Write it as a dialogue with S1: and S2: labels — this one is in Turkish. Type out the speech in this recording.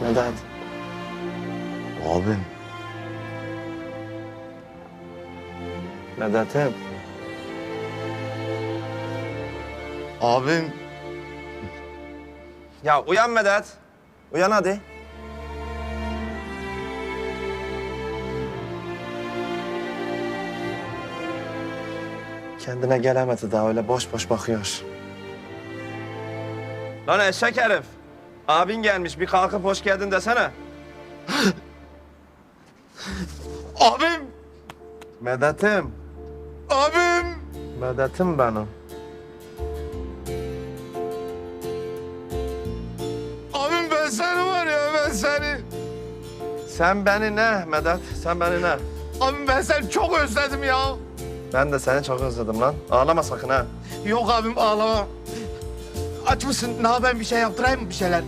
S1: Medet.
S2: Abim.
S1: Medet'im.
S2: Abim.
S1: Ya uyan Medet. Uyan hadi. Kendine gelemedi daha öyle boş boş bakıyor. Lan eşek herif. Abin gelmiş bir kalkıp hoş geldin desene.
S2: Abim.
S1: Medet'im.
S2: Abim.
S1: Medet'im benim.
S2: Abim ben seni var ya ben seni.
S1: Sen beni ne Medet? Sen beni ne?
S2: Abim ben seni çok özledim ya.
S1: Ben de seni çok özledim lan. Ağlama sakın ha.
S2: Yok abim ağlama. Aç mısın? Ne ben bir şey yaptırayım mı bir şeyler?